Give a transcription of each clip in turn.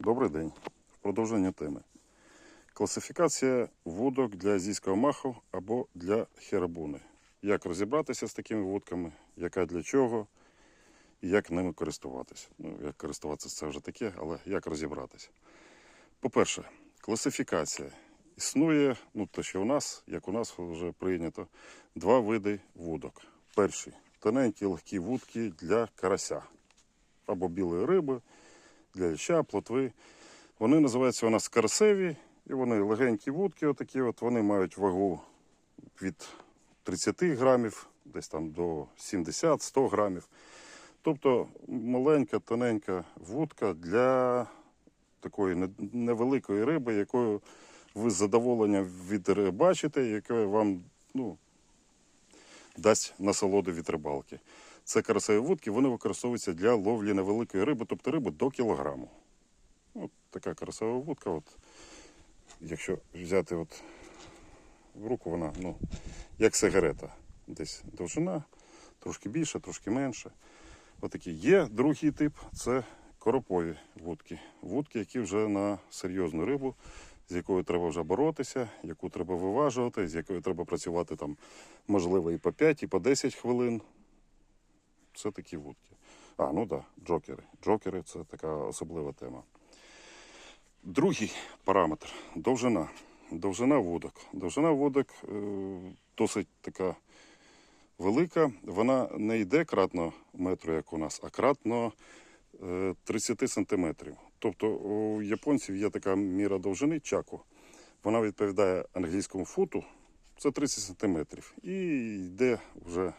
Добрий день. Продовження теми. Класифікація вудок для азійського маху або для херабуни. Як розібратися з такими вудками, яка для чого і як ними користуватися. Ну, як користуватися це вже таке, але як розібратися. По-перше, класифікація. Існує, ну те, що у нас, як у нас вже прийнято, два види вудок. Перший тоненькі легкі вудки для карася або білої риби, для ліща, плотви. Вони називаються у нас карасеві, і вони легенькі вудки, отакі от, вони мають вагу від 30 грамів, десь там до 70-100 грамів. Тобто маленька, тоненька вудка для такої невеликої риби, якою ви з задоволенням відрибачите, яка вам ну, дасть насолоду від рибалки. Це карасеві вудки, вони використовуються для ловлі невеликої риби, тобто риби до кілограму. От така карасева вудка. От, якщо взяти от в руку, вона ну, як сигарета. Десь довжина, трошки більше, трошки менше. Отакі. Є другий тип це коропові вудки. Вудки, які вже на серйозну рибу, з якою треба вже боротися, яку треба виважувати, з якою треба працювати там, можливо, і по 5, і по 10 хвилин. Це такі вудки. А, ну так, да, джокери. Джокери це така особлива тема. Другий параметр довжина. Довжина вудок. Довжина вудок е, досить така велика. Вона не йде кратно метру, як у нас, а кратно е, 30 сантиметрів. Тобто у японців є така міра довжини чаку. Вона відповідає англійському футу, це 30 сантиметрів. І йде вже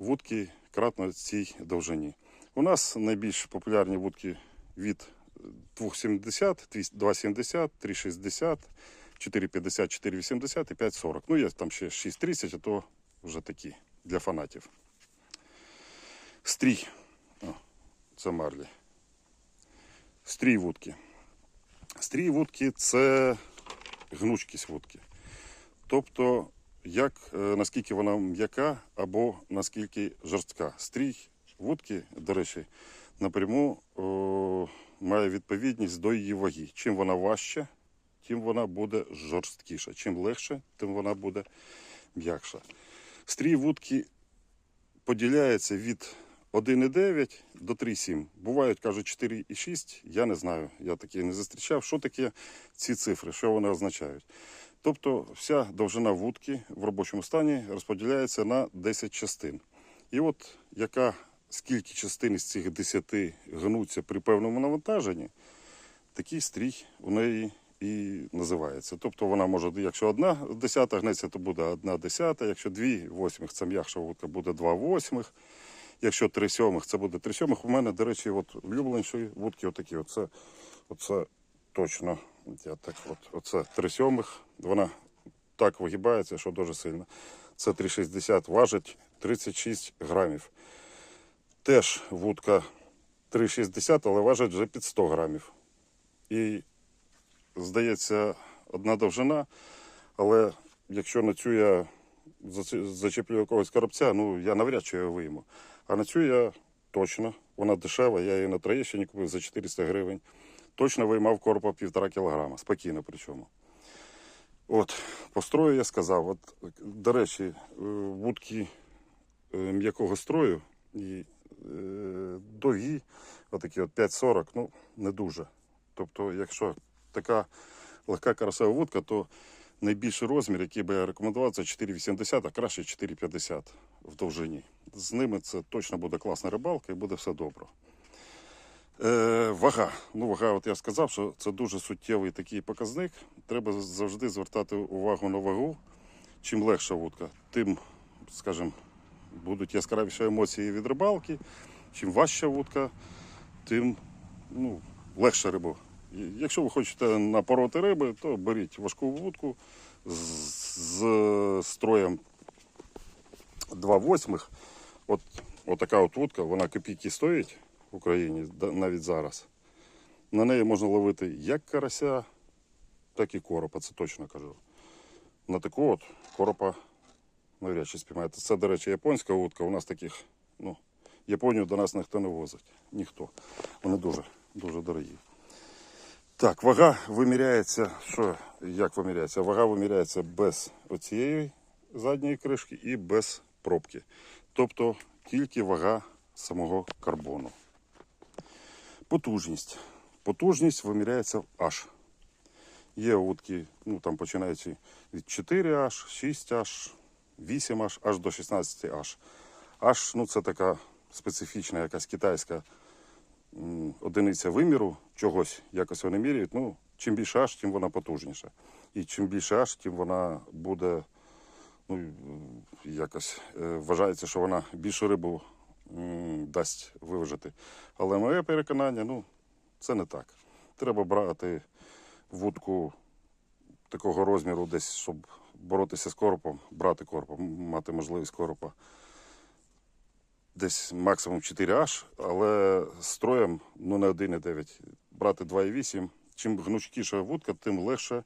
вудки кратно цій довжині. У нас найбільш популярні вудки від 2,70, 2,70, 3,60, 4,50, 4,80 і 5,40. Ну, є там ще 6,30, а то вже такі для фанатів. Стрій. О, це марлі. Стрій вудки. Стрій вудки це гнучкість вудки. Тобто, як, е, наскільки вона м'яка або наскільки жорстка. Стрій вудки, до речі, напряму о, має відповідність до її ваги. Чим вона важча, тим вона буде жорсткіша. Чим легше, тим вона буде м'якша. Стрій вудки поділяється від 1,9 до 3,7. Бувають, кажуть, 4,6. Я не знаю, я такі не зустрічав. Що таке ці цифри, що вони означають? Тобто вся довжина вудки в робочому стані розподіляється на 10 частин. І от яка скільки частин із цих 10 гнуться при певному навантаженні, такий стрій у неї і називається. Тобто вона може, якщо одна десята гнеться, то буде одна десята, якщо дві восьмих, це м'якша вудка, буде два восьмих. Якщо три сьомих, це буде три сьомих. У мене, до речі, от улюбленіші вудки отакі. Оце, оце точно. Я так от, оце три сьомих. Вона так вигибається, що дуже сильно. Це 3,60 важить 36 грамів. Теж вудка 3,60, але важить вже під 100 грамів. І здається, одна довжина, але якщо на цю я зачеплю якогось коробця, ну я навряд чи його вийму. А на цю я точно, вона дешева, я її на Троєщині купив за 400 гривень. Точно виймав коропа півтора кілограма, спокійно причому. От, по строю я сказав. От, до речі, е, вудки е, м'якого строю і е, довгі, отакі от 5,40, ну не дуже. Тобто, якщо така легка карасева вудка, то найбільший розмір, який би я рекомендував, це 4,80, а краще 4,50 в довжині. З ними це точно буде класна рибалка і буде все добре. Е, вага. Ну, вага, от я сказав, що це дуже суттєвий такий показник. Треба завжди звертати увагу на вагу. Чим легша вудка, тим, скажімо, будуть яскравіші емоції від рибалки. Чим важча вудка, тим ну, легша риба. Якщо ви хочете напороти риби, то беріть важку вудку з, з строєм 2 восьмих. От, от така от вудка, вона копійки стоїть в Україні навіть зараз. На неї можна ловити як карася, так і коропа, це точно кажу. На таку от коропа навряд чи спіймаєте. Це, до речі, японська вудка. У нас таких, ну, Японію до нас ніхто не возить. Ніхто. Вони дуже, дуже дорогі. Так, вага виміряється. Що, як виміряється? Вага виміряється без оцієї задньої кришки і без пробки. Тобто тільки вага самого карбону. Потужність. Потужність виміряється в H. Є вудки, ну там починаючи від 4H, 6H, 8H, аж до 16H. H, ну це така специфічна якась китайська одиниця виміру чогось, якось вони міряють. Ну, чим більше H, тим вона потужніша. І чим більше H, тим вона буде, ну, якось е, вважається, що вона більшу рибу дасть виважити. Але моє переконання, ну, це не так. Треба брати вудку такого розміру, десь, щоб боротися з коропом, брати коропа, мати можливість коропа. Десь максимум 4H, але з строєм ну, не 1,9. Брати 2,8. Чим гнучкіша вудка, тим легше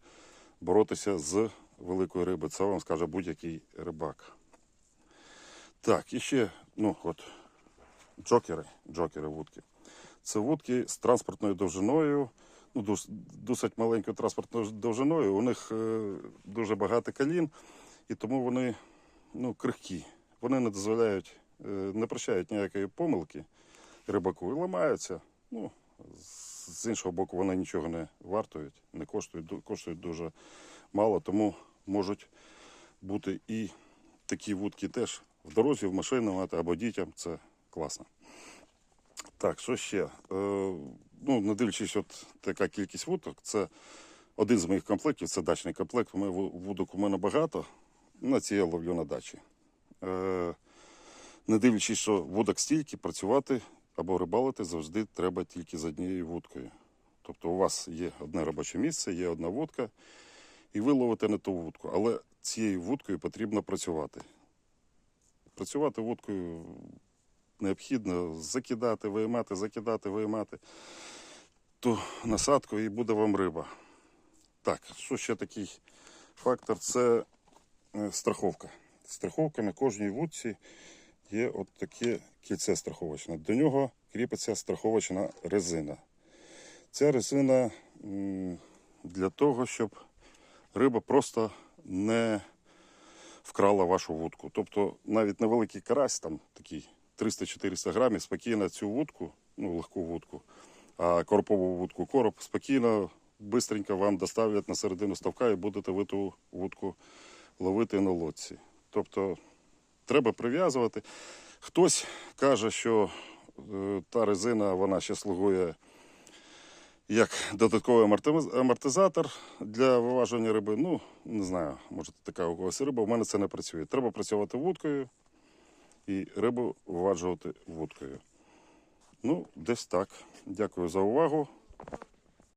боротися з великою рибою. Це вам скаже будь-який рибак. Так, і ще, ну от, джокери, джокери вудки. Це вудки з транспортною довжиною, ну, досить маленькою транспортною довжиною. У них е, дуже багато колін, і тому вони ну, крихкі. Вони не дозволяють, е, не прощають ніякої помилки рибаку і ламаються. Ну, з іншого боку, вони нічого не вартують, не коштують, коштують дуже мало, тому можуть бути і такі вудки теж в дорозі, в машину мати або дітям. Це класно. Так, що ще? Е, ну, не дивлячись, от така кількість вудок, це один з моїх комплектів, це дачний комплект. У мене вудок у мене багато. На ці я ловлю на дачі. Е, не дивлячись, що вудок стільки, працювати або рибалити завжди треба тільки з однією вудкою. Тобто у вас є одне робоче місце, є одна вудка, і ви ловите не ту вудку. Але цією вудкою потрібно працювати. Працювати вудкою необхідно закидати, виймати, закидати, виймати ту насадку і буде вам риба. Так, що ще такий фактор? Це е, страховка. Страховка на кожній вудці є от таке кільце страховочне. До нього кріпиться страховочна резина. Ця резина для того, щоб риба просто не вкрала вашу вудку. Тобто навіть невеликий карась, там такий 300-400 грамів, спокійно цю вудку, ну легку вудку, а корпову вудку короб спокійно, бистренько вам доставлять на середину ставка і будете ви ту вудку ловити на лодці. Тобто треба прив'язувати. Хтось каже, що е, та резина вона ще слугує як додатковий амортизатор для виважування риби. Ну, не знаю, може така у когось риба. У мене це не працює. Треба працювати вудкою і рибу вваджувати вудкою. Ну, десь так. Дякую за увагу.